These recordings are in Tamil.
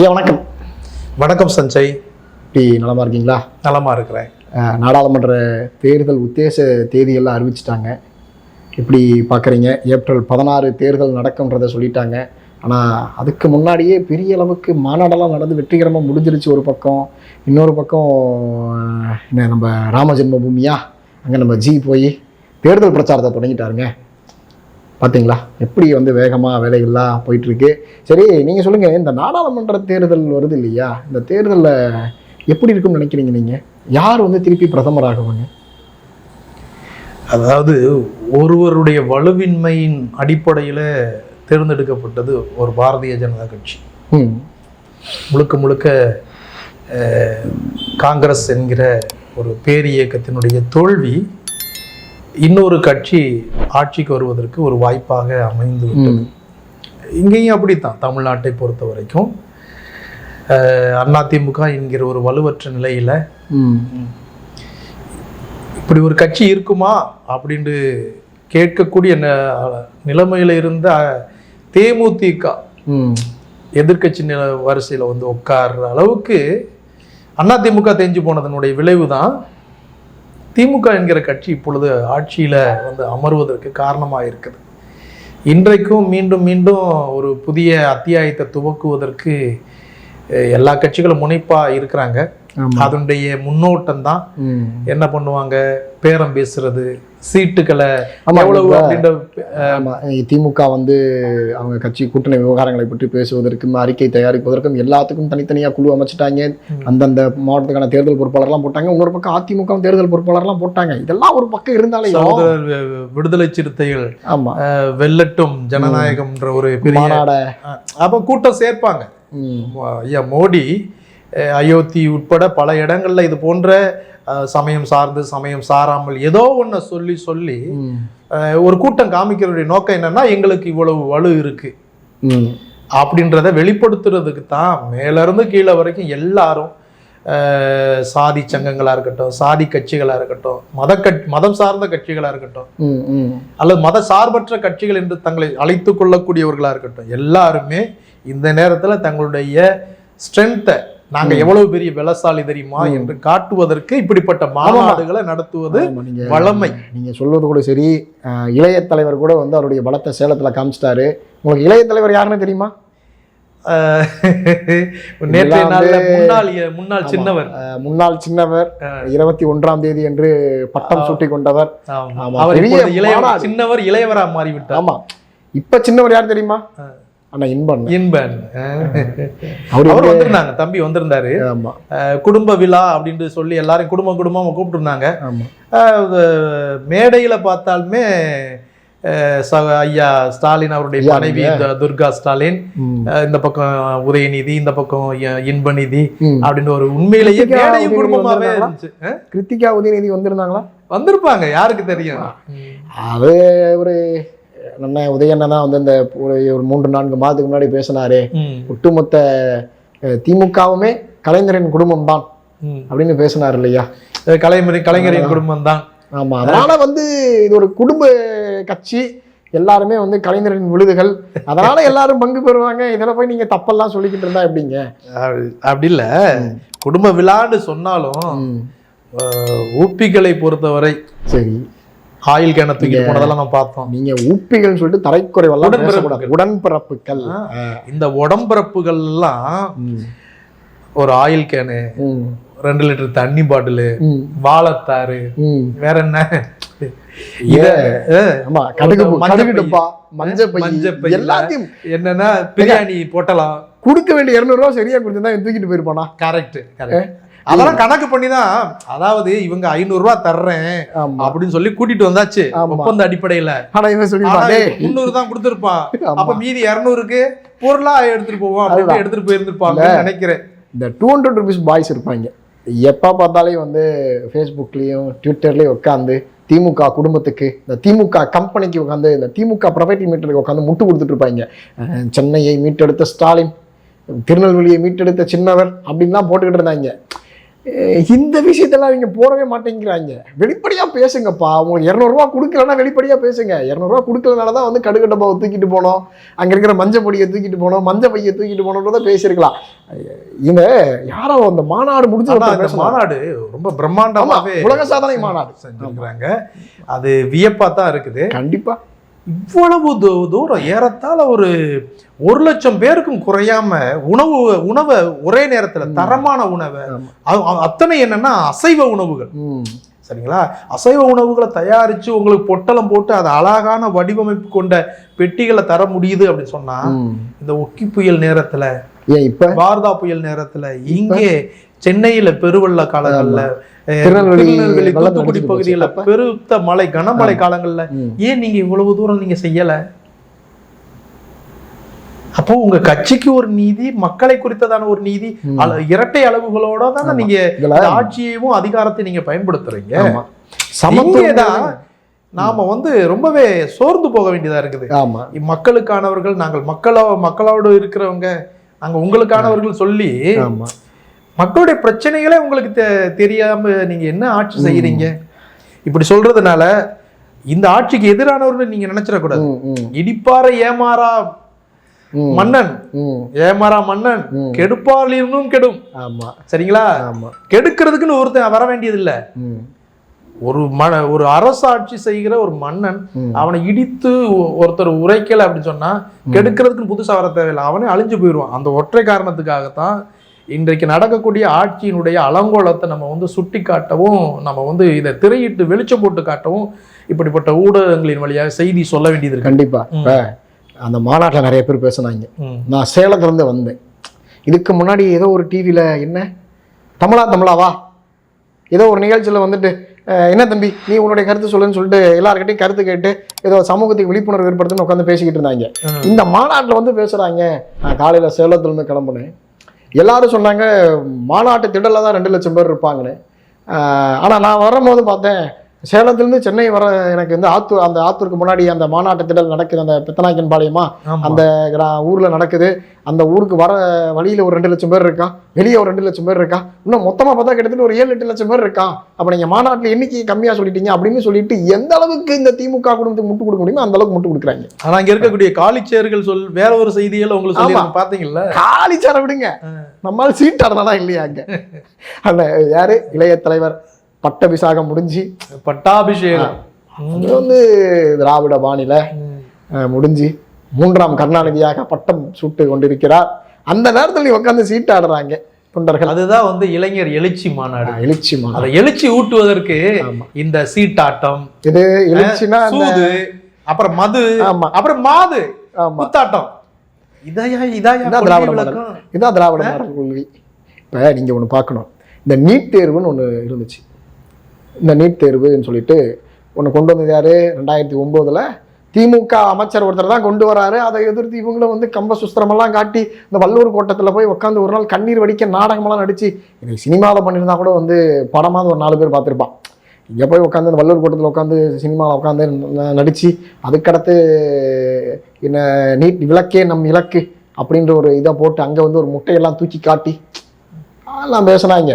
ஐயா வணக்கம். வணக்கம் சஞ்சய். இப்படி நலமா இருக்கீங்களா? நலமா இருக்கிறேன். நாடாளுமன்ற தேர்தல் உத்தேச தேதியெல்லாம் அறிவிச்சிட்டாங்க. எப்படி பார்க்குறீங்க? ஏப்ரல் பதினாறு தேர்தல் நடக்கும்ன்றதை சொல்லிட்டாங்க. ஆனால் அதுக்கு முன்னாடியே பெரிய அளவுக்கு மாநாடெல்லாம் நடந்து வெற்றிகரமாக முடிஞ்சிருச்சு ஒரு பக்கம். இன்னொரு பக்கம் என்ன நம்ம ராம ஜென்மபூமியா? அங்கே நம்ம ஜி போய் தேர்தல் பிரச்சாரத்தை தொடங்கிட்டாருங்க. பார்த்தீங்களா எப்படி வந்து வேகமாக வேலைகள்லாம் போயிட்டுருக்கு? சரி நீங்கள் சொல்லுங்கள் இந்த நாடாளுமன்ற தேர்தல் வருது இல்லையா? இந்த தேர்தலில் எப்படி இருக்கும்னு நினைக்கிறீங்க நீங்கள் யார் வந்து திருப்பி பிரதமர் ஆகுவாங்க அதாவது ஒருவருடைய வலுவின்மையின் அடிப்படையில் தேர்ந்தெடுக்கப்பட்டது ஒரு பாரதிய ஜனதா கட்சி. முழுக்க முழுக்க காங்கிரஸ் என்கிற ஒரு பேரியக்கத்தினுடைய தோல்வி இன்னொரு கட்சி ஆட்சிக்கு வருவதற்கு ஒரு வாய்ப்பாக அமைந்து விட்டது இங்கேயும் அப்படித்தான் தமிழ்நாட்டை பொறுத்த வரைக்கும். அதிமுக என்கிற ஒரு வலுவற்ற நிலையில இப்படி ஒரு கட்சி இருக்குமா அப்படின்ட்டு கேட்கக்கூடிய நிலைமையில இருந்த தேமுதிக ம். எதிர்க்கட்சி நில வரிசையில் வந்து உட்கார்ற அளவுக்கு அதிமுக தேஞ்சு போனதனுடைய விளைவு தான் திமுக என்கிற கட்சி இப்பொழுது ஆட்சியில் வந்து அமர்வதற்கு காரணமாக இருக்குது. இன்றைக்கும் மீண்டும் மீண்டும் ஒரு புதிய அத்தியாயத்தை துவக்குவதற்கு எல்லா கட்சிகளும் முனைப்பாக இருக்கிறாங்க. அதனுடைய முன்னோட்டம் தான் என்ன பண்ணுவாங்க? பேரம் பேசுறது சீட்டுகளை ஆமா, எவ்வளவு அப்படின்ற திமுக வந்து அவங்க கட்சி கூட்டணி விவகாரங்களை பற்றி பேசுவதற்கும் அறிக்கை தயாரிப்பதற்கும் எல்லாத்துக்கும் தனித்தனியாக குழு அமைச்சிட்டாங்க. அந்தந்த மாவட்டத்துக்கான தேர்தல் பொறுப்பாளர்லாம் போட்டாங்க. இன்னொரு பக்கம் அதிமுக தேர்தல் பொறுப்பாளர்லாம் போட்டாங்க. இதெல்லாம் ஒரு பக்கம் இருந்தாலே விடுதலை சிறுத்தைகள் ஆமாம் அஹ், வெல்லட்டும் ஜனநாயகம்ன்ற ஒரு பெரிய அப்ப கூட்டம் சேர்ப்பாங்க. ஐயா மோடி அயோத்தி உட்பட பல இடங்கள்ல இது போன்ற சமயம் சார்ந்து சமயம் சாராமல் ஏதோ ஒன்றை சொல்லி சொல்லி ஒரு கூட்டம் காமிக்கிறதுடைய நோக்கம் என்னன்னா எங்களுக்கு இவ்வளவு வலு இருக்கு. ம். அப்படின்றத வெளிப்படுத்துறதுக்கு தான் மேல இருந்து கீழே வரைக்கும் எல்லாரும் சாதி சங்கங்களா இருக்கட்டும் சாதி கட்சிகளா இருக்கட்டும் மத கட் மதம் சார்ந்த கட்சிகளா இருக்கட்டும் அல்லது மத சார்பற்ற கட்சிகள் என்று தங்களை அழைத்து கொள்ளக்கூடியவர்களா இருக்கட்டும் எல்லாருமே இந்த நேரத்துல தங்களுடைய ஸ்ட்ரென்த்தை நாங்க எவ்வளவு பெரிய பலசாலி தெரியுமா என்று காட்டுவதற்கு இப்படிப்பட்ட மாநாடுகளை நடத்துவது வளமை. நீங்க சொல்வது கூட சரி. இளைய தலைவர் கூட வந்து அவருடைய பலத்தை சேலத்துல காமிச்சிட்டாரு. உங்களுக்கு இளைய தலைவர் யாருன்னு தெரியுமா? நேற்றைய நாள்ல முன்னாள் முன்னாள் சின்னவர். முன்னாள் சின்னவர் இருபத்தி ஒன்றாம் தேதி என்று பட்டம் சூட்டி கொண்டவர். அவர் இளையவர். சின்னவர் இளையவரா மாறிவிட்டார். ஆமா. இப்ப சின்னவர் யார் தெரியுமா? அண்ணா இன்பன். இன்பன் அவரு அவர் வந்திருந்தாங்க தம்பி வந்திருந்தாரு. ஆமா. அஹ், குடும்ப விழா அப்படின்னு சொல்லி எல்லாரும் குடும்பம் குடும்பமா கூப்பிட்டுருந்தாங்க. ஆமா. அஹ், இது மேடையில பார்த்தாலுமே ஐயா ஸ்டாலின் அவருடைய மனைவி இந்த துர்கா ஸ்டாலின். இந்த பக்கம் உதயநிதி இந்த பக்கம் இன்பநிதி. அப்படின்னு ஒரு உண்மையிலேயே மேடையும் குடும்பமாவே? இருந்துச்சு. கிருத்திகா உதயநிதி வந்திருந்தாங்களா? வந்திருப்பாங்க யாருக்கு தெரியும்? அது ஒரு அண்ணன் உதயண்ணன் தான் வந்து இந்த ஒரு மூன்று நான்கு மாதத்துக்கு முன்னாடி பேசினாரு. ஒட்டுமொத்த திமுகவுமே கலைஞரின் குடும்பம் தான். அப்படின்னு பேசினார் இல்லையா? கலைஞரின் கலைஞரின் குடும்பம் தான் ஆமா. அதனால வந்து இது ஒரு குடும்ப கட்சி. எல்லாருமே வந்து கலைஞரின் விழுதுகள். அதனால எல்லாரும் பங்கு பெறுவாங்க. இதில் போய் நீங்க தப்பெல்லாம் சொல்லிக்கிட்டு இருந்தா எப்படிங்க? அப்படி இல்ல. குடும்ப விழான்னு சொன்னாலும் ஊப்பிகளை பொறுத்தவரை சரி. ஆயில் கேன தூக்கிட்டு போனதெல்லாம் நம்ம பார்த்தோம். நீங்க ஊப்பிகள்னு சொல்லிட்டு தரைக்குறைவெல்லாம். பேசக்கூடாது. உடன்பிறப்புகள். இந்த உடம்பிறப்புகள் எல்லாம். ஒரு ஆயில் கேனு. ரெண்டு லிட்டர் தண்ணி பாட்டிலு ம். வேற என்ன? எல்லாத்தையும் என்னன்னா பிரியாணி போட்டலாம். கொடுக்க வேண்டிய இருநூறுவா சரியா கொடுத்துருந்தா தூக்கிட்டு போயிருப்பானா? கரெக்ட் கரெக்ட் அதெல்லாம் கணக்கு பண்ணி தான் அதாவது இவங்க ஐநூறு ரூபாய் தர்றேன் அப்படின்னு சொல்லி கூட்டிட்டு வந்தாச்சு. ஒப்பந்த அடிப்படையில. ஆனா இவன் சொல்லி ஆனா முந்நூறு தான் கொடுத்திருப்பான். அப்ப மீதி இருநூறுக்கு பொருளா எடுத்துட்டு போவோம் அப்படின்னு. எடுத்துட்டு போயிருந்திருப்பாங்கன்னு நினைக்கிறேன். இந்த டூ ஹண்ட்ரட் ருபீஸ் பாய்ஸ் இருப்பாங்க. எப்போ பார்த்தாலே வந்து ஃபேஸ்புக்லேயும் ட்விட்டர்லேயும் உட்காந்து திமுக குடும்பத்துக்கு இந்த திமுக கம்பெனிக்கு உட்காந்து இந்த திமுக ப்ரைவேட் மீட்டருக்கு உட்காந்து முட்டு கொடுத்துட்டு இருப்பாங்க. சென்னையை மீட்டெடுத்த ஸ்டாலின் திருநெல்வேலியை மீட்டெடுத்த சின்னவர் அப்படின்லாம் போட்டுக்கிட்டு இருந்தாங்க. இந்த விஷயத்தெல்லாம் அவங்க போடவே மாட்டேங்கிறாங்க. வெளிப்படையா பேசுங்கப்பா. உங்களுக்கு இரநூறுவா கொடுக்கலன்னா வெளிப்படையா பேசுங்க. இரநூறுவா கொடுக்கலனால தான் வந்து கடுகு டப்பாவை தூக்கிட்டு போனோம். அங்க இருக்கிற மஞ்சள் பொடியை தூக்கிட்டு போனோம். மஞ்சள் பையை தூக்கிட்டு போனோன்றத பேசியிருக்கலாம். இந்த யாரோ அந்த மாநாடு பேசுனாங்க. மாநாடு ரொம்ப பிரம்மாண்டமாவே ஆமா, உலக சாதனை மாநாடு. செஞ்சிருக்கிறாங்க. அது வியப்பா தான் இருக்குது. கண்டிப்பா. இவ்வளவு தூரம் ஏறத்தாழ ஒரு ஒரு லட்சம் பேருக்கும் குறையாம உணவு உணவை ஒரே நேரத்துல தரமான உணவை அத்தனை என்னன்னா அசைவ உணவுகள். சரிங்களா? அசைவ உணவுகளை தயாரிச்சு உங்களுக்கு பொட்டலம் போட்டு அது அழகான வடிவமைப்பு கொண்ட பெட்டிகளை தர முடியுது அப்படின்னு சொன்னா ம். இந்த ஒக்கி புயல் நேரத்துல ஏன் இப்ப? வார்தா புயல் நேரத்துல இங்கே சென்னையில பெருவெள்ள காலங்கள்ல திருநெல்வேலி தூத்துக்குடி பகுதியில? பெருத்த மழை கனமழை காலங்கள்ல. ஏன் நீங்க இவ்வளவு தூரம் நீங்க செய்யல? அப்போ உங்க கட்சிக்கு ஒரு நீதி மக்களை குறித்ததான ஒரு நீதி இரட்டை அளவுகளோட தானே. நீங்க ஆட்சியையும் அதிகாரத்தை நீங்க பயன்படுத்துறீங்க. இங்கேதான் நாம வந்து ரொம்பவே சோர்ந்து போக வேண்டியதா இருக்குது. ஆமா. மக்களுக்கானவர்கள் நாங்கள் மக்களோ மக்களோடு இருக்கிறவங்க நாங்க உங்களுக்கானவர்கள் சொல்லி மக்களுடைய பிரச்சனைகளே உங்களுக்கு தெ- தெரியாம நீங்க என்ன ஆட்சி செய்யறீங்க? இப்படி சொல்றதுனால இந்த ஆட்சிக்கு எதிரானவர்கள் நீங்க நினைச்சிடக்கூடாது. இடிப்பார ஏமாறா மன்னன். ஏமாறா மன்னன். ம். கெடுப்பாலினும் கெடும். ஆமா. சரிங்களா? கெடுக்கிறதுக்குன்னு ஒருத்தன் வர வேண்டியது இல்ல ஒரு மன ஒரு அரசாட்சி செய்கிற ஒரு மன்னன். அவனை இடித்து ஒருத்தர் உரைக்கல அப்படின்னு சொன்னா கெடுக்கிறதுக்குன்னு புதுசா வர தேவையில்லை. அவனே அழிஞ்சு போயிடுவான். அந்த ஒற்றை காரணத்துக்காகத்தான் இன்றைக்கு நடக்கக்கூடிய ஆட்சியினுடைய அலங்கோலத்தை நம்ம வந்து சுட்டி காட்டவும் நம்ம வந்து இதை திரையிட்டு வெளிச்சம் போட்டு காட்டவும் இப்படிப்பட்ட ஊடகங்களின் வழியாக செய்தி சொல்ல வேண்டியது இருக்கு. கண்டிப்பா. இப்ப அந்த மாநாட்டில் நிறைய பேர் பேசுனாங்க. நான் சேலத்துலேருந்து வந்தேன். இதுக்கு முன்னாடி ஏதோ ஒரு டிவியில் என்ன? தமிழா தமிழாவா ஏதோ ஒரு நிகழ்ச்சியில் வந்துட்டு என்ன தம்பி நீ உன்னுடைய கருத்து சொல்லுன்னு சொல்லிட்டு எல்லார்கிட்டையும் கருத்து கேட்டு ஏதோ சமூகத்துக்கு விழிப்புணர்வு ஏற்படுத்துன்னு உட்காந்து பேசிக்கிட்டு இருந்தாங்க. இந்த மாநாட்டில் வந்து பேசுகிறாங்க நான் காலையில் சேலத்துலேருந்து கிளம்புனேன். எல்லாரும் சொன்னாங்க மாநாட்டு திடலில் தான் ரெண்டு லட்சம் பேர் இருப்பாங்கன்னு. ஆனால் நான் வரும்போது பார்த்தேன் சேலத்துலேருந்து சென்னை வர எனக்கு வந்து ஆத்தூர் அந்த ஆத்தூருக்கு முன்னாடி அந்த மாநாட்டு திடல் நடக்குது அந்த பித்தநாயக்கன் பாளையமா. அந்த ஊர்ல நடக்குது. அந்த ஊருக்கு வர வழியில ஒரு ரெண்டு லட்சம் பேர் இருக்கான் வெளியே ஒரு ரெண்டு லட்சம் பேர் இருக்கான் இன்னும் மொத்தமா பார்த்தா கிட்டத்தட்ட ஒரு ஏழு எட்டு லட்சம் பேர் இருக்கான் அப்ப நீங்க மாநாட்டுல எண்ணிக்கை கம்மியா சொல்லிட்டீங்க அப்படின்னு சொல்லிட்டு எந்த அளவுக்கு இந்த திமுக குடும்பத்துக்கு முட்டு கொடுக்க முடியுமோ அந்த அளவுக்கு முட்டு கொடுக்குறாங்க. ஆனா அங்க இருக்கக்கூடிய காலிச்சேர்கள் சொல் வேற ஒரு செய்திகள் உங்களுக்கு சொல்லி ஆமா. பாத்தீங்கல்ல காலிச்சார விடுங்க. நம்மால் சீட்டாடனா இல்லையா அங்க? அந்த யாரு? இளைய தலைவர். பட்ட விசாகம் முடிஞ்சு பட்டாபிஷேகம். அது வந்து திராவிட பாணியில முடிஞ்சு மூன்றாம் கருணாநிதியாக பட்டம் சூட்டு கொண்டிருக்கிறார். அந்த நேரத்தில் நீ உட்காந்து சீட்டாடுறாங்க தொண்டர்கள். அதுதான் வந்து இளைஞர் எழுச்சி மாநாடு. எழுச்சி மாநாடு. அதை எழுச்சி ஊட்டுவதற்கு. இந்த சீட்டாட்டம் இது எழுச்சினா அப்புறம் மது ஆமா. அப்புறம் மாது ஆமா. குத்தாட்டம் இதாயா இதாயா இதான் திராவிட? இதான் திராவிட மாடல் கொள்கை. இப்போ நீங்கள் ஒன்று பார்க்கணும். இந்த நீட் தேர்வுன்னு ஒன்று இருந்துச்சு. இந்த நீட் தேர்வுன்னு சொல்லிட்டு ஒன்று கொண்டு வந்தது யார்? ரெண்டாயிரத்தி ஒம்போதில் திமுக அமைச்சர் ஒருத்தர் தான் கொண்டு வராரு. அதை எதிர்த்து இவங்களும் வந்து கம்ப சுஸ்திரமெல்லாம் காட்டி இந்த வள்ளூர் கோட்டத்தில் போய் உட்காந்து ஒரு நாள் கண்ணீர் வடிக்க நாடகமெல்லாம் நடித்து இதை சினிமாவில் பண்ணியிருந்தா கூட வந்து படமாக ஒரு நாலு பேர் பார்த்துருப்பான். இங்கே போய் உட்காந்து இந்த வள்ளூர் கோட்டத்தில் உட்காந்து சினிமாவில் உட்காந்து நடித்து அதுக்கடுத்து என்ன நீட் விளக்கே நம் இலக்கு அப்படின்ற ஒரு இதை போட்டு அங்கே வந்து ஒரு முட்டையெல்லாம் தூக்கி காட்டி எல்லாம் பேசுனாங்க.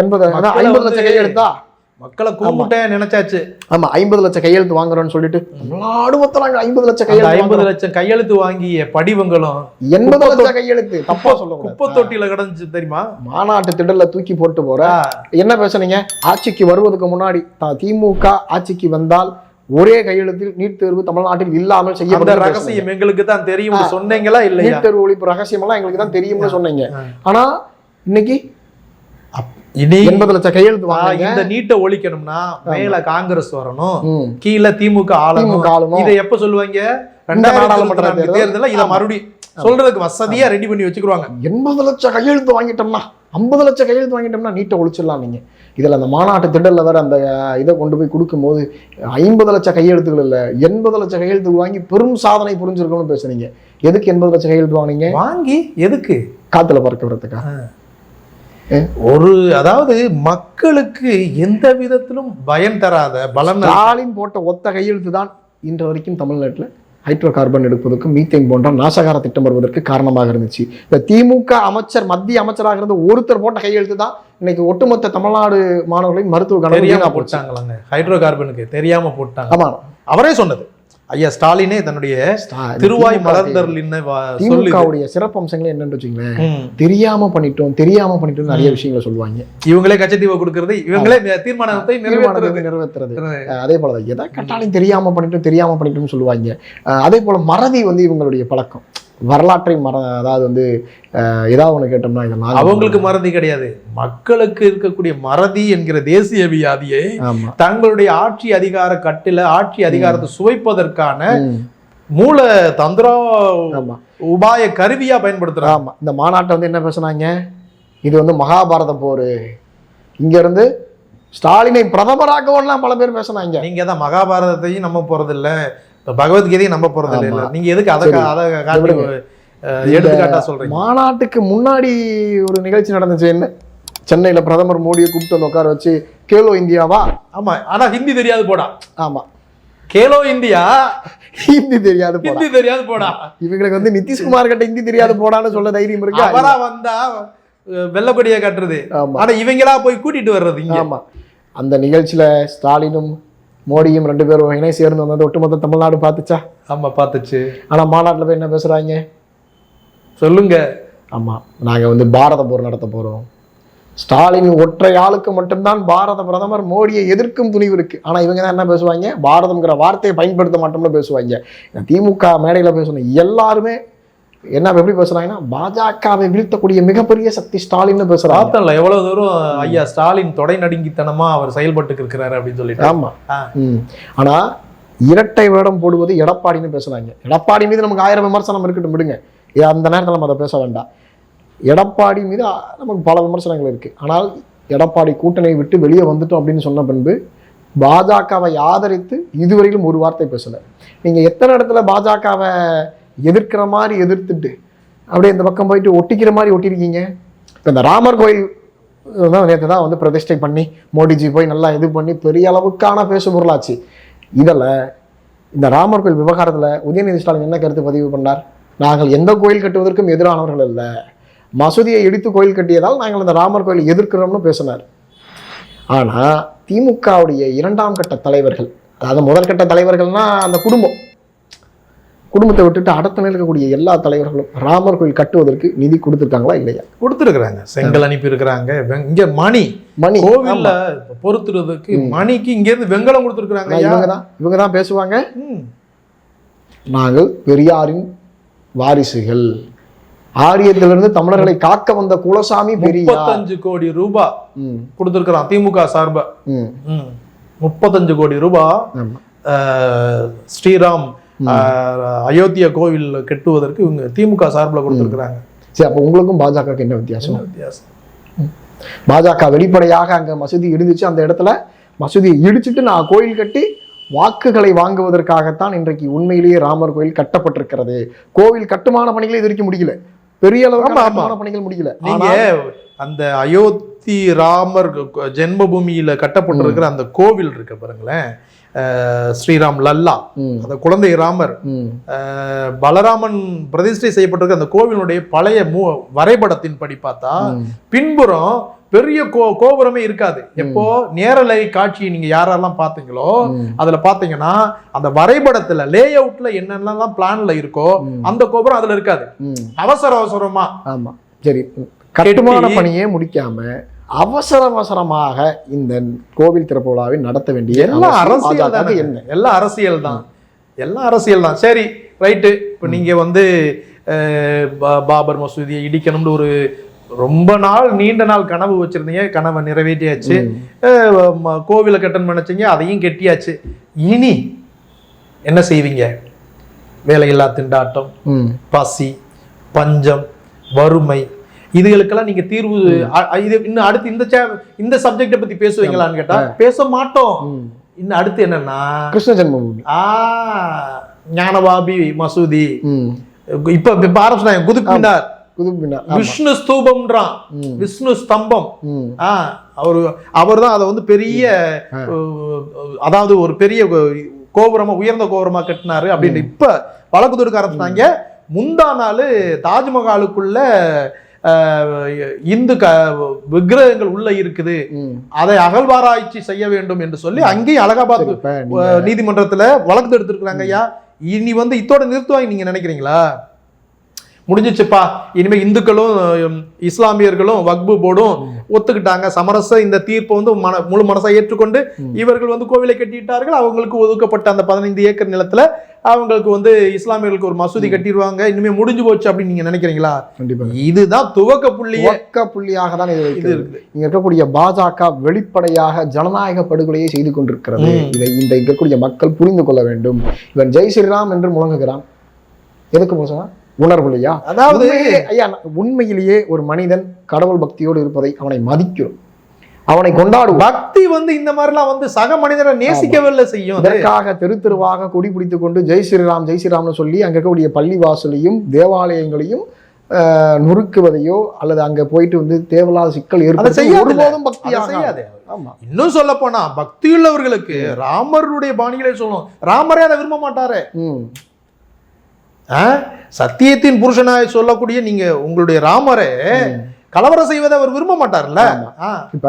எண்பது ஐம்பது லட்சம் கையெழுத்தா? மக்களை கூப்பிட்டே நினைச்சாச்சு. ஆமா ஐம்பது லட்சம் கையெழுத்து வாங்குறோம்னு சொல்லிட்டு நாடு மொத்தம் ஐம்பது லட்சம் கையெழுத்து ஐம்பது. லட்சம் கையெழுத்து வாங்கிய படிவங்களும் எண்பது லட்சம் கையெழுத்து தப்பா சொல்லக்கூடாது. குப்பை தொட்டியில கிடந்துச்சு தெரியுமா? மாநாட்டு திடல்ல தூக்கி போட்டு போற. என்ன பேசுனீங்க ஆட்சிக்கு வருவதற்கு முன்னாடி திமுக ஆட்சிக்கு வந்தால் ஒரே கையெழுத்தில் நீட் தேர்வு தமிழ்நாட்டில் இல்லாமல் செய்யப்படும் ரகசியம் எங்களுக்கு தான் தெரியும் சொன்னீங்களா இல்லையா? நீட் தேர்வு ஒழிப்பு ரகசியம் எல்லாம் எங்களுக்கு தான் தெரியும்னு சொன்னீங்க. ஆனா இன்னைக்கு இனி எண்பது லட்சம் கையெழுத்து வாங்க இந்த நீட்டை ஒழிக்கணும்னா மேல காங்கிரஸ் வரணும். கீழே திமுக ஆளணும். இதை எப்ப சொல்லுவாங்க? ரெண்டாயிரத்தி நாடாளுமன்ற. தேர்தல்ல இதை மறுபடியும் சொல்றதுக்கு வசதியா ரெடி பண்ணி வச்சுக்கிடுவாங்க. எண்பது லட்சம் கையெழுத்து வாங்கிட்டோம்னா ஐம்பது லட்சம் கையெழுத்து வாங்கிட்டோம்னா நீட்டை ஒழிச்சிடலாம் நீங்க. இதுல அந்த மாநாட்டு திடல்ல வேற அந்த இதை கொண்டு போய் கொடுக்கும்போது ஐம்பது லட்சம் கையெழுத்துகள் இல்ல. எண்பது லட்சம் கையெழுத்து வாங்கி பெரும் சாதனை புரிஞ்சிருக்கணும்னு பேசுனீங்க. எதுக்கு எண்பது லட்சம் கையெழுத்து வாங்குனீங்க? வாங்கி எதுக்கு? காத்துல பறக்க விடுறதுக்கா? ஒரு அதாவது மக்களுக்கு எந்த விதத்திலும் பயன் தராத பலன் ஸ்டாலின் போட்ட ஒத்த கையெழுத்து தான் இன்று வரைக்கும் தமிழ்நாட்டுல ஹைட்ரோ கார்பன் எடுப்பதற்கும் மீத்தேன் போன்ற நாசகார திட்டம் வருவதற்கு காரணமாக இருந்துச்சு. இந்த திமுக அமைச்சர் மத்திய அமைச்சராக இருந்த ஒருத்தர் போட்ட கையெழுத்து தான் இன்னைக்கு ஒட்டுமொத்த தமிழ்நாடு மாணவர்களின் மருத்துவ தெரியாம போட்டாங்களாங்க. ஹைட்ரோ கார்பனுக்கு தெரியாம போட்டாங்க. ஆமா. அவரே சொன்னது. ஐயா ஸ்டாலினே தன்னுடைய திருவாய் சொல்லி திமுகவுடைய சிறப்பு அம்சங்களே என்னன்னு வச்சுங்களேன் தெரியாம பண்ணிட்டோம் தெரியாம பண்ணிட்டோம் நிறைய விஷயங்களை சொல்லுவாங்க. இவங்களே கச்சத்தீவை கொடுக்கறது இவங்களே தீர்மானத்தை நிறைவேற்றுறது. நிறைவேற்றுறது. அதே போலதான் எதை கட்டாலும் தெரியாம பண்ணிட்டோம் தெரியாம பண்ணிட்டோம்னு சொல்லுவாங்க. அதே போல மறதி வந்து இவங்களுடைய பழக்கம். வரலாற்றை மற அதாவது வந்து ஏதாவது ஒண்ணு கேட்டோம்னா இதெல்லாம் அவங்களுக்கு மறதி கிடையாது. மக்களுக்கு இருக்கக்கூடிய மறதி என்கிற தேசிய வியாதியை தங்களுடைய ஆட்சி அதிகார கட்டில ஆட்சி அதிகாரத்தை சுவைப்பதற்கான மூல தந்திரா ஆமா. உபாய கருவியா பயன்படுத்துறாங்க. ஆமா. இந்த மாநாட்டை வந்து என்ன பேசுனாங்க? இது வந்து மகாபாரத போர். இங்க இருந்து ஸ்டாலினை பிரதமராக்கவன்லாம் பல பேர் பேசுனாங்க. நீங்க தான் மகாபாரதத்தையும் நம்ப போறது இல்ல இப்ப பகவத்கீதையும் நம்ப போறது இல்ல. நீங்க எதுக்கு அதை. அதை எடுத்துக்காட்டா சொல்றீங்க. மாநாட்டுக்கு முன்னாடி ஒரு நிகழ்ச்சி நடந்துச்சு என்ன? சென்னையில பிரதமர் மோடியை கூப்பிட்டு வந்து உட்கார வச்சு கேலோ இந்தியாவா ஆமா. ஆனா ஹிந்தி தெரியாது போடா. ஆமா. கேலோ இந்தியா? ஹிந்தி தெரியாது ஹிந்தி தெரியாது போடா. இவங்களுக்கு வந்து நிதிஷ்குமார் கிட்ட ஹிந்தி தெரியாது போடான்னு சொல்ல தைரியம் இருக்கா? அவரா வந்தா வெள்ளக்கொடியை கட்டுறது. ஆனா இவங்களா போய் கூட்டிட்டு வர்றது ஆமா. அந்த நிகழ்ச்சியில ஸ்டாலினும் மோடியும் ரெண்டு பேரும் இணை சேர்ந்து வந்தது ஒட்டுமொத்த தமிழ்நாடு பார்த்துச்சா? ஆமா பாத்துச்சு ஆனா மாநாட்டுல போய் என்ன பேசுறாங்க? சொல்லுங்க. ஆமா நாங்க வந்து பாரத போர் நடத்த போறோம். ஸ்டாலின் ஒற்றை ஆளுக்கு மட்டும்தான் பாரத பிரதமர் மோடியை எதிர்க்கும் துணிவு இருக்கு. ஆனா இவங்க தான் என்ன பேசுவாங்க? பாரதம்ங்கிற வார்த்தையை பயன்படுத்த மாட்டோம்னு பேசுவாங்க. திமுக மேடையில பேசணும். எல்லாருமே என்ன எப்படி பேசுறாங்கன்னா பாஜகவை வீழ்த்தக்கூடிய மிகப்பெரிய சக்தி ஸ்டாலின்னு பேசுறாங்க. பார்த்தோம்ல எவ்வளவு தூரம் ஐயா ஸ்டாலின் தொடை நடுங்கித்தனமா அவர் செயல்பட்டு இருக்கிறாரு அப்படின்னு சொல்லிட்டு. ஆமா. ஆனா இரட்டை வேடம் போடுவது எடப்பாடின்னு பேசுறாங்க. எடப்பாடி மீது நமக்கு ஆயிரம் விமர்சனம் இருக்கட்டும் விடுங்க. அந்த நேரத்தில் நம்ம அதை பேச வேண்டாம். எடப்பாடி மீது நமக்கு பல விமர்சனங்கள் இருக்கு. ஆனால் எடப்பாடி கூட்டணியை விட்டு வெளியே வந்துட்டோம் அப்படின்னு சொன்ன பின்பு பாஜகவை ஆதரித்து இதுவரையிலும் ஒரு வார்த்தை பேசல. நீங்க எத்தனை இடத்துல பாஜகவை எதிர்க்கிற மாதிரி எதிர்த்துட்டு அப்படியே இந்த பக்கம் போயிட்டு ஒட்டிக்கிற மாதிரி ஒட்டியிருக்கீங்க. இப்போ இந்த ராமர் கோயில் தான் நேற்று தான் வந்து பிரதிஷ்டை பண்ணி மோடிஜி போய் நல்லா இது பண்ணி பெரிய அளவுக்கான பேசு பொருளாச்சு. இதில் இந்த ராமர் கோயில் விவகாரத்தில் உதயநிதி ஸ்டாலின் என்ன கருத்து பதிவு பண்ணார்? நாங்கள் எந்த கோயில் கட்டுவதற்கும் எதிரானவர்கள் இல்லை மசூதியை இடித்து கோயில் கட்டியதால் நாங்கள் இந்த ராமர் கோயில் எதிர்க்கிறோம்னு பேசினார். ஆனால் திமுகவுடைய இரண்டாம் கட்ட தலைவர்கள் அதாவது முதற்கட்ட தலைவர்கள்னால் அந்த குடும்பம் குடும்பத்தை விட்டுட்டு அடுத்த நிலையில் இருக்கக்கூடிய எல்லா தலைவர்களும் ராமர் கோயில் கட்டுவதற்கு நிதி கொடுத்துருக்காங்களா இல்லையா? கொடுத்துருக்குறாங்க. செங்கல் அனுப்பி இருக்கிறாங்க. இங்க மணி. மணி. கோவில்ல பொறுத்துறதுக்கு மணிக்கு இங்க இருந்து வெங்கலம் கொடுத்துருக்காங்க இவங்க தான் இவங்க தான் பேசுவாங்க. நாங்கள் பெரியாரின் வாரிசுகள். ஆரியத்திலிருந்து தமிழர்களை காக்க வந்த குலசாமி முப்பத்தஞ்சு கோடி ரூபாய் ம், கொடுத்துருக்கான் திமுக சார்பா. முப்பத்தஞ்சு கோடி ரூபாய் ஸ்ரீராம் அயோத்தியா கோவில் கட்டுவதற்கு இவங்க திமுக சார்பில் கொடுத்துருக்காங்க சரி அப்போ உங்களுக்கும் பாஜகவுக்கு என்ன வித்தியாசம்? வித்தியாசம்? பாஜக வெளிப்படையாக அங்க மசூதி இடிந்துச்சு அந்த இடத்துல மசூதியை இடிச்சிட்டு நான் கோயில் கட்டி வாக்குகளை வாங்குவதற்காகத்தான் இன்றைக்கு உண்மையிலேயே ராமர் கோயில் கட்டப்பட்டிருக்கிறது. கோவில் கட்டுமான பணிகளை இது வரைக்கும் முடியல பெரிய. கட்டுமான பணிகள் முடியல நீங்க அந்த அயோத்தி ராமர் ஜென்மபூமியில கட்டப்பட்டிருக்கிற அந்த கோவில் இருக்கு பாருங்களேன். ஸ்ரீராம் லல்லா அந்த குழந்தை ராமர் பலராமன் பிரதிஷ்டை செய்யப்பட்டிருக்க அந்த கோவிலுடைய பழைய மூ வரைபடத்தின் படி பார்த்தா. பின்புறம் பெரிய கோ கோபுரமே இருக்காது எப்போ நேரலை காட்சி நீங்க யாரெல்லாம் பாத்தீங்களோ ம். அதுல பாத்தீங்கன்னா அந்த வரைபடத்துல லே அவுட்ல என்னென்னலாம் பிளான்ல இருக்கோ. அந்த கோபுரம் அதுல இருக்காது. அவசர அவசரமா ஆமா சரி கட்டுமான பணியே முடிக்காம அவசர அவசரமாக இந்த கோவில் திறப்பு விழாவை நடத்த வேண்டிய அவசியம் அரசியல் தானே? என்ன? எல்லாம் அரசியல் தான். எல்லாம் அரசியல் தான். சரி ரைட்டு. இப்போ நீங்க வந்து பாபர் மசூதியை இடிக்கணும்னு ஒரு ரொம்ப நாள் நீண்ட நாள் கனவு வச்சிருந்தீங்க. கனவை நிறைவேற்றியாச்சு. கோவிலை கட்டணும் நினைச்சீங்க. அதையும் கெட்டியாச்சு. இனி என்ன செய்வீங்க? வேலையில்லா திண்டாட்டம். பசி பஞ்சம் வறுமை இதுகளுக்கெல்லாம் நீங்க தீர்வு இது இன்னும் அடுத்து இந்த இந்த சப்ஜெக்ட பத்தி பேசுவீங்களான்னு கேட்டா பேச மாட்டோம். இன்னும் அடுத்து என்னன்னா கிருஷ்ண ஜென்மபூமி. ஆ ஞானபாபி மசூதி. இப்ப இப்ப ஆரம்பிச்சாங்க குதுப்பினார். விஷ்ணு ஸ்தூபம்ன்றான். விஷ்ணு ஸ்தம்பம். அவரு அவர் தான் அதை வந்து பெரிய அதாவது ஒரு பெரிய கோபுரமா உயர்ந்த கோபுரமா கட்டினாரு அப்படின்னு இப்ப வழக்கு தொடுக்க ஆரம்பிச்சிட்டாங்க முந்தா நாள் தாஜ்மஹாலுக்குள்ள இந்து க விக்கிரகங்கள் உள்ள இருக்குது. அதை அகழ்வாராய்ச்சி செய்ய வேண்டும் என்று சொல்லி அங்கேயும் அலகாபாத் நீதிமன்றத்துல வழக்கு எடுத்திருக்கிறாங்க ஐயா. இனி வந்து இத்தோட நிறுத்துவாங்க நீங்க நினைக்கிறீங்களா? முடிஞ்சிச்சுப்பா. இனிமே இந்துக்களும் இஸ்லாமியர்களும் வக்பு போர்டும் ஒத்துக்கிட்டாங்க. சமரச இந்த தீர்ப்பை வந்து மன முழு மனசா ஏற்றுக்கொண்டு. இவர்கள் வந்து கோவிலை கட்டிட்டார்கள். அவங்களுக்கு ஒதுக்கப்பட்ட அந்த பதினைந்து ஏக்கர் நிலத்துல அவங்களுக்கு வந்து இஸ்லாமியர்களுக்கு ஒரு மசூதி கட்டிடுவாங்க. இனிமே முடிஞ்சு போச்சு அப்படின்னு நீங்க நினைக்கிறீங்களா? கண்டிப்பா. இதுதான் துவக்க புள்ளியே. துவக்க புள்ளியாக தான் இது இருக்குது. இங்க இருக்கக்கூடிய பாஜக வெளிப்படையாக ஜனநாயக படுகொலையை செய்து கொண்டிருக்கிறது. இதை இந்த இருக்கக்கூடிய மக்கள் புரிந்து கொள்ள வேண்டும். இவன் ஜெய் ஸ்ரீராம் என்று முழங்குகிறான். எதுக்கு மோசமா உணர்வு இல்லையா? அதாவது ஐயா உண்மையிலேயே ஒரு மனிதன் கடவுள் பக்தியோடு இருப்பதை அவனை மதிக்கிறோம். அவனை கொண்டாடுவோம். பக்தி வந்து இந்த மாதிரிலாம் வந்து சக மனிதரை நேசிக்கவில்லை செய்யும் அது. இதற்காக தெரு தெருவாக கொடி பிடித்துக் கொண்டு ஜெய் ஸ்ரீராம் ஜெய் ஸ்ரீராம்னு சொல்லி அங்க இருக்கக்கூடிய பள்ளிவாசலையும் தேவாலயங்களையும் ஆஹ், நொறுக்குவதையோ அல்லது அங்க போயிட்டு வந்து தேவையில்லாத சிக்கல் ஏற்படுத்தி. ஒருபோதும் பக்தியாக செய்யாது ஆமா. இன்னும் சொல்ல போனா பக்தியுள்ளவர்களுக்கு ராமருடைய பாணிகளே சொல்லணும் ராமரே அதை விரும்ப மாட்டாரு? சத்தியத்தின் புருஷனாய் சொல்லக்கூடிய நீங்க உங்களுடைய ராமரே கலவரம் செய்வதை அவர் விரும்ப மாட்டார்ல. இப்ப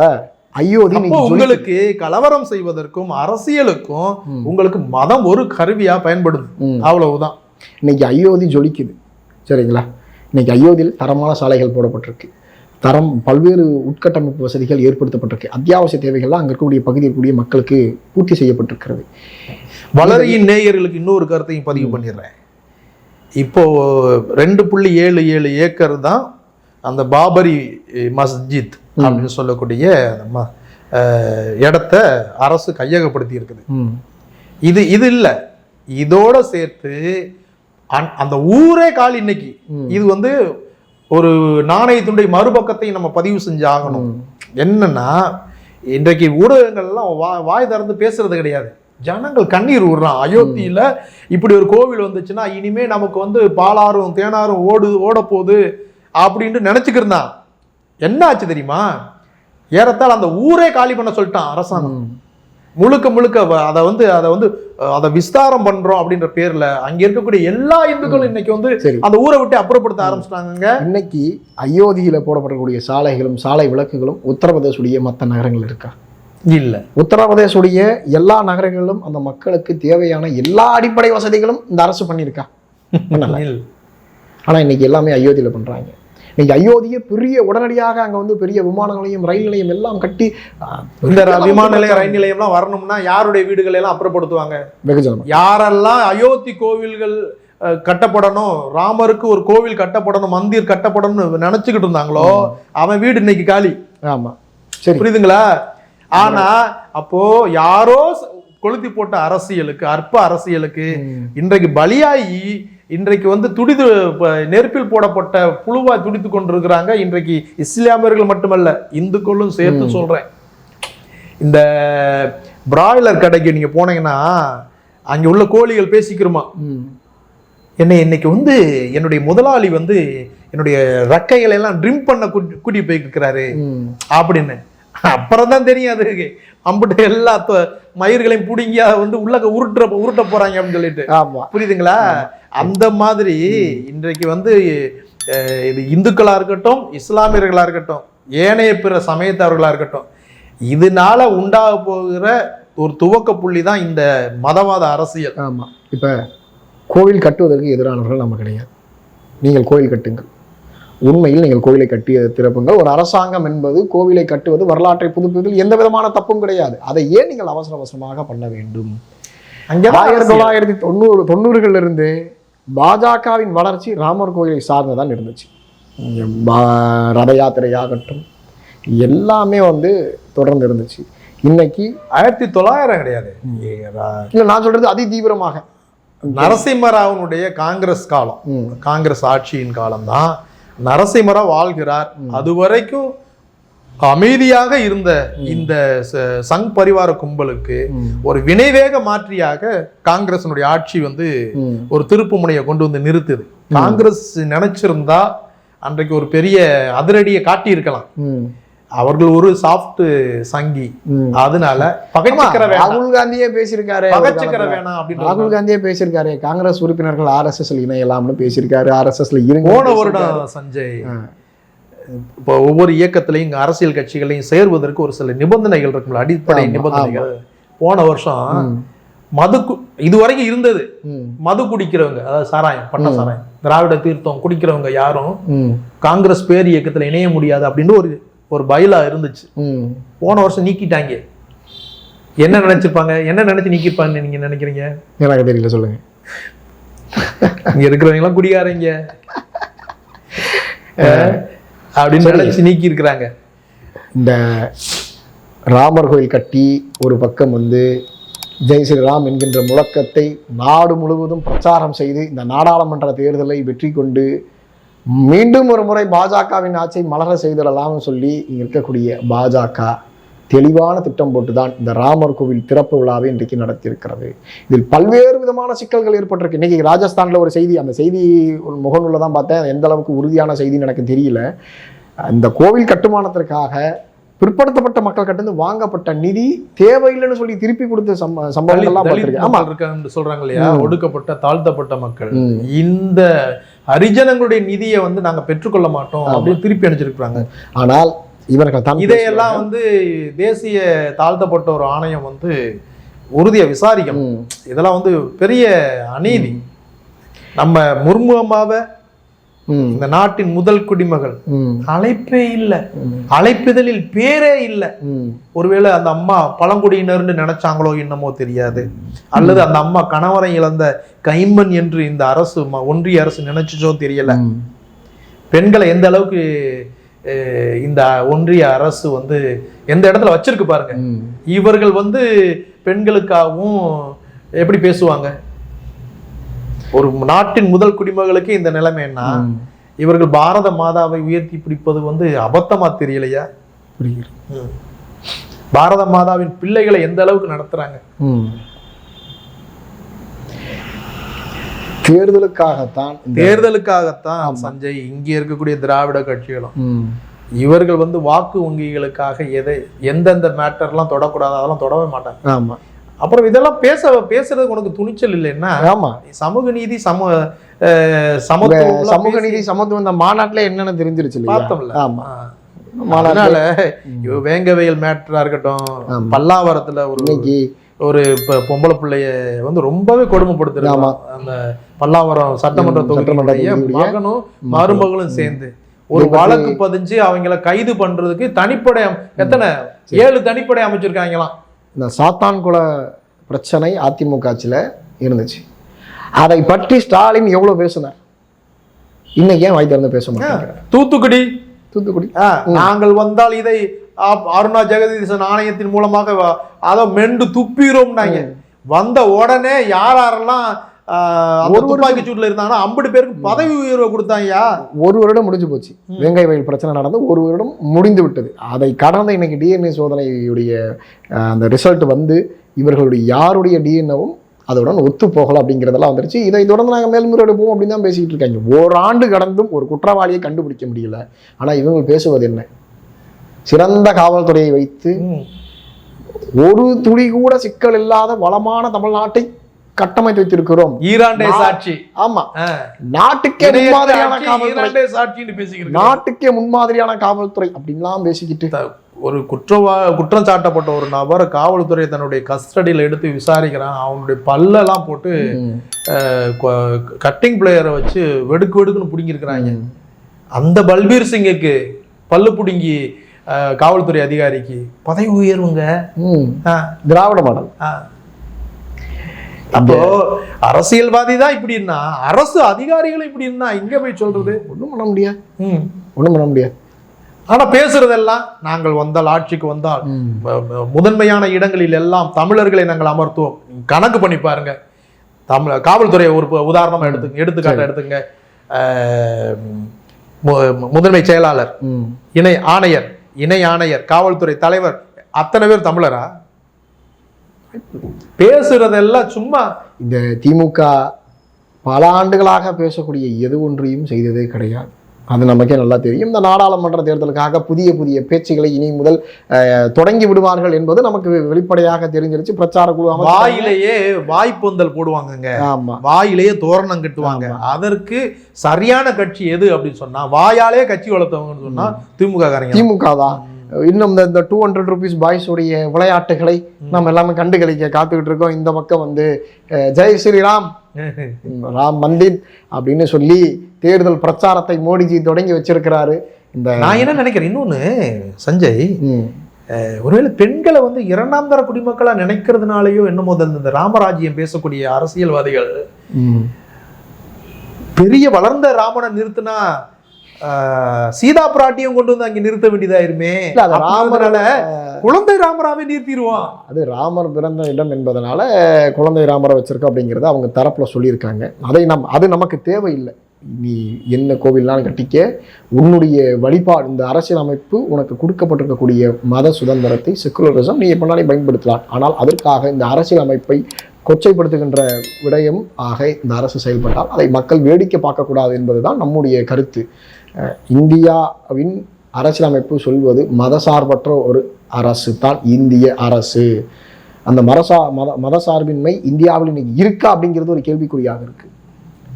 அயோத்தி உங்களுக்கு கலவரம் செய்வதற்கும் அரசியலுக்கும். உங்களுக்கு மதம் ஒரு கருவியா பயன்படுது. அவ்வளவுதான். இன்னைக்கு அயோத்தி ஜொலிக்குது. சரிங்களா? இன்னைக்கு அயோத்தியில் தரமான சாலைகள் போடப்பட்டிருக்கு. தரம் பல்வேறு உட்கட்டமைப்பு வசதிகள் ஏற்படுத்தப்பட்டிருக்கு. அத்தியாவசிய தேவைகள்லாம் அங்க இருக்கக்கூடிய பகுதியில் இருக்கக்கூடிய மக்களுக்கு பூர்த்தி செய்யப்பட்டிருக்கிறது. வளரியின் நேயர்களுக்கு இன்னொரு கருத்தையும் பதிவு பண்ணிடுறேன். இப்போ ரெண்டு புள்ளி ஏழு ஏழு ஏக்கர் தான் அந்த பாபரி மஸ்ஜித் அப்படின்னு சொல்லக்கூடிய இடத்த அரசு கையகப்படுத்தி இருக்குது. இது இது இல்லை. இதோட சேர்த்து அந்- அந்த ஊரே காலி இன்னைக்கு. இது வந்து ஒரு நாணயத்துடைய மறுபக்கத்தை நம்ம பதிவு செஞ்சாகணும் ம். என்னன்னா இன்றைக்கு ஊடகங்கள்லாம் வா வாய் திறந்து பேசுறது கிடையாது. ஜனங்கள் கண்ணீர் விடுறான் அயோத்தியில இப்படி ஒரு கோவில் வந்துச்சுன்னா இனிமே நமக்கு வந்து பாலாறும் தேனாரும் ஓடு ஓட போகுது அப்படின்ட்டு நினைச்சுக்கிருந்தான் என்ன ஆச்சு தெரியுமா? ஏறத்தாழ அந்த ஊரே காலி பண்ண சொல்லிட்டான் அரசாங்கம். முழுக்க முழுக்க அதை வந்து அதை வந்து அதை விஸ்தாரம் பண்றோம் அப்படின்ற பேர்ல அங்க இருக்கக்கூடிய எல்லா இந்துக்களும் இன்னைக்கு வந்து அந்த ஊரை விட்டு அப்புறப்படுத்த ஆரம்பிச்சிட்டாங்க இன்னைக்கு அயோத்தியில போடப்படக்கூடிய சாலைகளும் சாலை விளக்குகளும் உத்தரப்பிரதேசுடைய மற்ற நகரங்கள் இருக்கா? இல்ல. உத்தரப்பிரதேசுடைய எல்லா நகரங்களிலும் அந்த மக்களுக்கு தேவையான எல்லா அடிப்படை வசதிகளும் இந்த அரசு பண்ணியிருக்கா? பண்ணல. இல்ல. ஆனா இன்னைக்கு எல்லாமே அயோத்தியில பண்றாங்க. இன்னைக்கு அயோத்தியை பெரிய உடனடியாக அங்க வந்து பெரிய விமானங்களையும் ரயில் நிலையம் எல்லாம் கட்டி இந்த விமான நிலையம் ரயில் நிலையம்லாம் வரணும்னா யாருடைய வீடுகளை எல்லாம் அப்புறப்படுத்துவாங்க வெகுஜனம் யாரெல்லாம் அயோத்தி கோவில்கள் கட்டப்படணும் ராமருக்கு ஒரு கோவில் கட்டப்படணும் மந்திர் கட்டப்படணும்னு நினைச்சுக்கிட்டு இருந்தாங்களோ அவன் வீடு இன்னைக்கு காலி. ஆமா. சரி. புரியுதுங்களா? ஆனா அப்போ யாரோ கொளுத்தி போட்ட அரசியலுக்கு அற்ப அரசியலுக்கு. இன்றைக்கு பலியாகி இன்றைக்கு வந்து துடிது நெருப்பில் போடப்பட்ட புழுவாய் துடித்து கொண்டிருக்கிறாங்க. இன்றைக்கு இஸ்லாமியர்கள் மட்டுமல்ல இந்துக்களும் சேர்த்து சொல்றேன். இந்த பிராய்லர் கடைக்கு நீங்க போனீங்கன்னா அங்க உள்ள கோழிகள் பேசிக்கிறோமா. என்னை இன்னைக்கு வந்து என்னுடைய முதலாளி வந்து என்னுடைய ரெக்கைகளை எல்லாம் ட்ரிம் பண்ண கூட்டி கூட்டி போயிருக்கிறாரு. அப்படின்னு. அப்புறம் தான் தெரியும் அது. அம்பிட்டு எல்லா மயிர்களையும் பிடுங்கி அதை வந்து உள்ள உருட்டுற உருட்ட போறாங்க அப்படின்னு சொல்லிட்டு. ஆமா. புரியுதுங்களா? அந்த மாதிரி இன்றைக்கு வந்து இது இந்துக்களா இருக்கட்டும் இஸ்லாமியர்களா இருக்கட்டும் ஏனைய பிற சமயத்தவர்களா இருக்கட்டும் இதனால உண்டாக போகிற ஒரு துவக்க புள்ளி தான் இந்த மதவாத அரசியல். ஆமா. இப்ப கோவில் கட்டுவதற்கு எதிரானவர்கள் நம்ம கிடையாது. நீங்கள் கோவில் கட்டுங்கள். உண்மையில் நீங்கள் கோவிலை கட்டிய திறப்புங்கள். ஒரு அரசாங்கம் என்பது கோவிலை கட்டுவது வரலாற்றை புதுப்பிப்பதில் எந்த விதமான தப்பும் கிடையாது. அதை ஏன் நீங்கள் அவசர அவசரமாக பண்ண வேண்டும்? ஆயிரத்தி. தொள்ளாயிரத்தி தொண்ணூறு தொண்ணூறுகள்ல இருந்து பாஜகவின் வளர்ச்சி ராமர் கோயிலை சார்ந்துதான் இருந்துச்சு. ரத யாத்திரையாகட்டும் எல்லாமே வந்து தொடர்ந்து இருந்துச்சு. இன்னைக்கு ஆயிரத்தி தொள்ளாயிரம் கிடையாது. இல்ல நான் சொல்றது அதி தீவிரமாக. நரசிம்மராவனுடைய காங்கிரஸ் காலம். காங்கிரஸ் ஆட்சியின் காலம்தான். நரசிம்மராவ் வாழ்கிறார் அது வரைக்கும் அமைதியாக இருந்த இந்த சங் பரிவார கும்பலுக்கு. ஒரு வினைவேக மாற்றியாக காங்கிரசினுடைய ஆட்சி வந்து. ஒரு திருப்பு முனையை கொண்டு வந்து நிறுத்துது காங்கிரஸ் நினைச்சிருந்தா அன்றைக்கு ஒரு பெரிய அதிரடியை காட்டி இருக்கலாம் ம். அவர்கள் ஒரு சாஃப்ட் சங்கி. அதனால ராகுல் காந்தியே பேசியிருக்காரு பகைச்சிக்கிற. வேணாம் அப்படின்னு ராகுல் காந்தியே பேசியிருக்காரு காங்கிரஸ் உறுப்பினர்கள் ஆர்எஸ்எஸ்ல இணையலாம்னு பேசியிருக்காரு ஆர்எஸ்எஸ்ல இருங்க போன வருடம் சஞ்சய் இப்போ ஒவ்வொரு இயக்கத்திலையும் அரசியல் கட்சிகளையும் சேர்வதற்கு ஒரு சில நிபந்தனைகள் இருக்கும்ல அடிப்படை நிபந்தனைகள் போன வருஷம். மது கு- இதுவரைக்கும் இருந்தது. மது குடிக்கிறவங்க அதாவது சாராயம் பட்ட சாராயம் திராவிட தீர்த்தம் குடிக்கிறவங்க யாரும். காங்கிரஸ் பேர் இயக்கத்துல இணைய முடியாது அப்படின்னு ஒரு ஒரு பயிலா இருந்துச்சு. போன வருஷம் நீக்கிட்டாங்க. என்ன நினைச்சிருப்பாங்க என்ன நினைச்சு நீக்கிருப்பாங்க நீங்க நினைக்கிறீங்க? எனக்கு தெரியல சொல்லுங்க. இங்க இருக்கிறவங்க எல்லாம் குடிகாரங்க அப்படின்னு நினைச்சு நீக்கி இருக்கிறாங்க இந்த ராமர் கோயில் கட்டி ஒரு பக்கம் வந்து ஜெய் ஸ்ரீராம் என்கின்ற முழக்கத்தை நாடு முழுவதும் பிரச்சாரம் செய்து இந்த நாடாளுமன்ற தேர்தலை வெற்றி கொண்டு மீண்டும் ஒரு முறை பாஜகவின் ஆட்சியை மலர செய்திடலாம்னு சொல்லி இருக்கக்கூடிய பாஜக தெளிவான திட்டம் போட்டுதான் இந்த ராமர் கோவில் திறப்பு விழாவை இன்றைக்கு நடத்தியிருக்கிறது. இதில் பல்வேறு விதமான சிக்கல்கள் ஏற்பட்டிருக்கு. இன்னைக்கு ராஜஸ்தானில் ஒரு செய்தி அந்த செய்தி ஒரு தான் பார்த்தேன். எந்த அளவுக்கு உறுதியான செய்தின்னு எனக்கு தெரியல. இந்த கோவில் கட்டுமானத்திற்காக பிற்படுத்தப்பட்ட மக்கள் கிட்ட இருந்து வாங்கப்பட்ட நிதி தேவையில்லைன்னு சொல்லி திருப்பி கொடுத்த சம்ப சம்பவங்கள்லாம் ஆமா. மக்கள் இருக்காங்கன்னு சொல்றாங்க இல்லையா ஒடுக்கப்பட்ட தாழ்த்தப்பட்ட மக்கள். இந்த ஹரிஜனங்களுடைய நிதியை வந்து நாங்க பெற்றுக்கொள்ள மாட்டோம் அப்படின்னு திருப்பி அனுப்பிச்சிருக்காங்க ஆனால் இவர்கள் தான் இதையெல்லாம் வந்து தேசிய தாழ்த்தப்பட்ட ஒரு ஆணையம் வந்து உறுதியா விசாரிக்கணும். இதெல்லாம் வந்து பெரிய அநீதி. நம்ம முர்மு அம்மாவை ம், இந்த நாட்டின் முதல் குடிமகள். அழைப்பே இல்லை. ம், அழைப்பிதழில் பேரே இல்லை. ஒருவேளை அந்த அம்மா பழங்குடியினர்னு நினைச்சாங்களோ என்னமோ தெரியாது. அல்லது அந்த அம்மா கணவரை இழந்த கைம்பன் என்று இந்த அரசு ஒன்றிய அரசு நினைச்சுச்சோ தெரியல. பெண்களை எந்த அளவுக்கு இந்த ஒன்றிய அரசு வந்து எந்த இடத்துல வச்சிருக்கு பாருங்க. இவர்கள் வந்து பெண்களுக்காகவும் எப்படி பேசுவாங்க? ஒரு நாட்டின் முதல் குடிமகளுக்கு இந்த நிலைமைன்னா. இவர்கள் பாரத மாதாவை உயர்த்தி பிடிப்பது வந்து அபத்தமா தெரியலையா? புரியுது பாரத மாதாவின் பிள்ளைகளை எந்த அளவுக்கு நடத்துறாங்க. தேர்தலுக்காகத்தான் தேர்தலுக்காகத்தான் சஞ்சய் இங்க இருக்கக்கூடிய திராவிட கட்சிகளும். இவர்கள் வந்து வாக்கு வங்கிகளுக்காக எதை எந்தெந்த மேட்டர்லாம் தொடக்கூடாது அதெல்லாம் தொடவே மாட்டாங்க. ஆமா. அப்புறம் இதெல்லாம் பேச பேசுறதுக்கு உனக்கு துணிச்சல் இல்லைன்னா ஆமா. சமூக நீதி சம அஹ், சமத்துவம்லாம் சமூக நீதி சமத்துவம் இந்த மாநாட்டுல என்னன்னு தெரிஞ்சிருச்சு பார்த்தோம்ல. ஆமா. அதனால வேங்கவயல் மேட்டரா இருக்கட்டும். பல்லாவரத்துல ஒரு இன்னைக்கு ஒரு இப்ப பொம்பளை பிள்ளைய வந்து ரொம்பவே கொடுமைப்படுத்துறாங்க. அந்த பல்லாவரம் சட்டமன்ற தொகுதியுடைய மகனும் மருமகளும் சேர்ந்து ஒரு வழக்கு பதிஞ்சு அவங்கள கைது பண்றதுக்கு தனிப்படை எத்தனை? ஏழு தனிப்படை அமைச்சிருக்காங்களாம். இந்த சாத்தான்குள பிரச்சனை அதிமுக ஆட்சியில இருந்துச்சு. அதை பற்றி ஸ்டாலின் எவ்வளவு பேசினார்? இன்னைக்கு ஏன் வாய் திறந்து பேச மாட்டேங்கிறார்? தூத்துக்குடி. தூத்துக்குடி. நாங்கள் வந்தால் இதை அருணா ஜெகதீசன் ஆணையத்தின் மூலமாக அதை மெண்டு துப்பிரோம்னாங்க வந்த உடனே யார் யாரெல்லாம் துப்பாக்கி சூட்ல இருந்தாங்கன்னா ஐம்பது பேருக்கு பதவி உயர்வை கொடுத்தாங்கயா ஒரு வருடம் முடிஞ்சு போச்சு. வெங்காய வயல் பிரச்சனை நடந்து ஒரு வருடம் முடிந்து விட்டது. அதை கடந்த இன்னைக்கு டிஎன்ஏ சோதனையுடைய அந்த ரிசல்ட் வந்து இவர்களுடைய யாருடைய டிஎன்ஏவும் அதோட ஒத்து போகல அப்படிங்கிறதெல்லாம் வந்துருச்சு. இதை தொடர்ந்து நாங்கள் மேல்முறையெடுப்போம் அப்படின்னு தான் பேசிக்கிட்டு இருக்காங்க ஓராண்டு கடந்தும் ஒரு குற்றவாளியை கண்டுபிடிக்க முடியல. ஆனால் இவங்க பேசுவது என்ன? சிறந்த காவல்துறையை வைத்து. ஒரு துளி கூட சிக்கல் இல்லாத வளமான தமிழ்நாட்டை கட்டமைத்து வைத்திருக்கிறோம். ஈராண்டே சாட்சி. ஆமா. நாட்டுக்கே முன்மாதிரியான காவல்துறை. சாட்சின்னு பேசிக்கிட்டு நாட்டுக்கே முன்மாதிரியான காவல்துறை அப்படின்லாம் பேசிக்கிட்டு. ஒரு குற்றவா குற்றம் சாட்டப்பட்ட ஒரு நபர் காவல்துறை தன்னுடைய கஸ்டடியில் எடுத்து விசாரிக்கிறான். அவனுடைய பல்லெல்லாம் போட்டு. கட்டிங் பிளேயரை வச்சு வெடுக்கு வெடுக்குன்னு பிடுங்கிருக்கிறாங்க அந்த பல்பீர் சிங்குக்கு பல்லு பிடுங்கி காவல்துறை அதிகாரிக்கு பதவி உயர்வுங்க. திராவிட மாடல். ஆ. அப்போ அரசியல்வாதி தான் இப்படின்னா அரசு அதிகாரிகளும் இப்படி இருந்தா இங்க போய் சொல்றது? ஒன்றும் பண்ண முடியாது ம். ஒன்றும் பண்ண முடியாது ஆனா பேசுறதெல்லாம் நாங்கள் வந்தால் ஆட்சிக்கு வந்தால் முதன்மையான இடங்களில் எல்லாம் தமிழர்களை நாங்கள் அமர்த்துவோம். கணக்கு பண்ணி பாருங்க. தமிழ் காவல்துறை ஒரு உதாரணமா எடுத்து எடுத்துக்காட்டு எடுத்துங்க. முதன்மை செயலாளர். இணை ஆணையர் இணை ஆணையர் காவல்துறை தலைவர் அத்தனை பேர் தமிழரா? பேசுறதெல்லாம் சும்மா இந்த திமுக பல ஆண்டுகளாக பேசக்கூடிய எது ஒன்றையும் செய்ததே கிடையாது. அது நமக்கே நல்லா தெரியும். இந்த நாடாளுமன்ற தேர்தலுக்காக புதிய புதிய பேச்சுகளை இனி முதல் தொடங்கி விடுவார்கள் என்பது நமக்கு வெளிப்படையாக தெரிஞ்சிருச்சு. பிரச்சார குழு. வாயிலேயே வாய்ப்பொந்தல் போடுவாங்கங்க. ஆமா. வாயிலேயே தோரணம் கட்டுவாங்க. அதற்கு சரியான கட்சி எது அப்படின்னு சொன்னா வாயாலே கட்சி வளர்த்தவங்கன்னு சொன்னா திமுக திமுக தான் இன்னும் இந்த இந்த டூ ஹண்ட்ரட் ருபீஸ் பாய்ஸுடைய விளையாட்டுகளை நம்ம எல்லாமே கண்டுகளிக்க காத்துக்கிட்டு இருக்கோம். இந்த பக்கம் வந்து ஜெய் ஸ்ரீராம் ராம் மந்திர் அப்படின்னு சொல்லி தேர்தல் பிரச்சாரத்தை மோடிஜி தொடங்கி வச்சிருக்கிறாரு. இந்த நான் என்ன நினைக்கிறேன் இன்னொன்னு சஞ்சய் ஒருவேளை பெண்களை வந்து இரண்டாம் தர குடிமக்களா நினைக்கிறதுனாலயோ என்னமோ இந்த- ராமராஜ்யம் பேசக்கூடிய அரசியல்வாதிகள். பெரிய வளர்ந்த ராமனை நிறுத்தினா சீதா பிராட்டியும் கொண்டு வந்து அங்க நிறுத்த வேண்டியதாயிருமே ராமரால குழந்தை ராமராவே நிறுத்திடுவான். அது ராமர் பிறந்த இடம் என்பதனால குழந்தை ராமரை வச்சிருக்கோம் அப்படிங்கிறத அவங்க தரப்புல சொல்லியிருக்காங்க. அதை நம் அது நமக்கு தேவையில்லை. நீ என்ன கோவில்னாலும் கட்டிக்க உன்னுடைய வழிபாடு இந்த அரசியல் அமைப்பு உனக்கு கொடுக்கப்பட்டிருக்கக்கூடிய மத சுதந்திரத்தை செக்குலரிசம் நீ எப்படினாலும் பயன்படுத்தலாம். ஆனால் அதற்காக இந்த அரசியல் அமைப்பை கொச்சைப்படுத்துகின்ற விடயம் ஆக இந்த அரசு செயல்பட்டால் அதை மக்கள் வேடிக்கை பார்க்கக்கூடாது என்பதுதான் நம்முடைய கருத்து. இந்தியாவின் அரசியலமைப்பு சொல்வது மதசார்பற்ற ஒரு அரசு தான் இந்திய அரசு. அந்த மரசா மத மதசார்பின்மை இந்தியாவில் இன்னைக்கு இருக்கா அப்படிங்கிறது ஒரு கேள்விக்குறியாக இருக்குது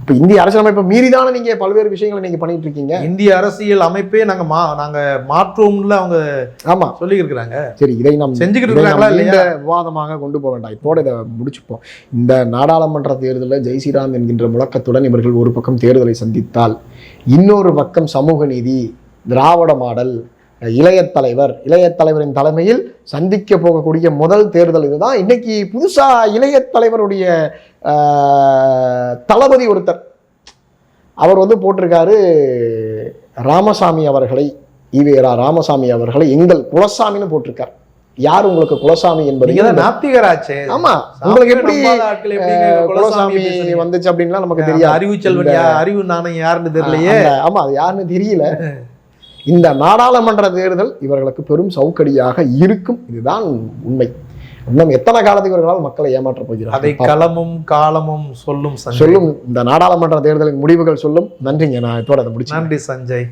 இப்போ இந்திய அரசியலமைப்பை மீறிதானே நீங்க பல்வேறு விஷயங்களை நீங்க பண்ணிட்டு இருக்கீங்க இந்திய அரசியல் அமைப்பே நாங்க மா நாங்க மாற்றுவோம்ல அவங்க ஆமா. சொல்லி இருக்கிறாங்க சரி இதை நாம் செஞ்சுக்கிட்டு இருக்காங்களா இல்லையா? விவாதமாக கொண்டு போக வேண்டாம். இதோட இதை முடிச்சுப்போம். இந்த நாடாளுமன்ற தேர்தலில் ஜெய் ஸ்ரீராம் என்கின்ற முழக்கத்துடன் இவர்கள் ஒரு பக்கம் தேர்தலை சந்தித்தால் இன்னொரு பக்கம் சமூக நீதி திராவிட மாடல் இளைய தலைவர் இளைய தலைவரின் தலைமையில் சந்திக்க போகக்கூடிய முதல் தேர்தல் இதுதான். இன்னைக்கு புதுசா இளைய தலைவருடைய தளபதி ஒருத்தர். அவர் வந்து போட்டிருக்காரு ராமசாமி அவர்களை ஈவேரா ராமசாமி அவர்களை எங்கள் குலசாமின்னு போட்டிருக்கார். யார் உங்களுக்கு குலசாமி என்பது? நாத்திகராச்சே. ஆமா உங்களுக்கு எப்படி குலசாமி? வந்துச்சு அப்படின்லாம் நமக்கு தெரியாது. அறிவு செல்வன் அறிவு நாணயம் யாருன்னு தெரியலையே? ஆமா அது யாருன்னு தெரியல. இந்த நாடாளுமன்ற தேர்தல் இவர்களுக்கு பெரும் சவுக்கடியாக இருக்கும். இதுதான் உண்மை. இன்னும் எத்தனை காலத்துக்கு இவர்களால் மக்களை ஏமாற்ற அதை போகிறார்கள் களமும் காலமும் சொல்லும் சொல்லும் இந்த நாடாளுமன்ற தேர்தலின் முடிவுகள் சொல்லும். நன்றிங்க நான் இதோட அதை முடிச்சு நன்றி சஞ்சய்.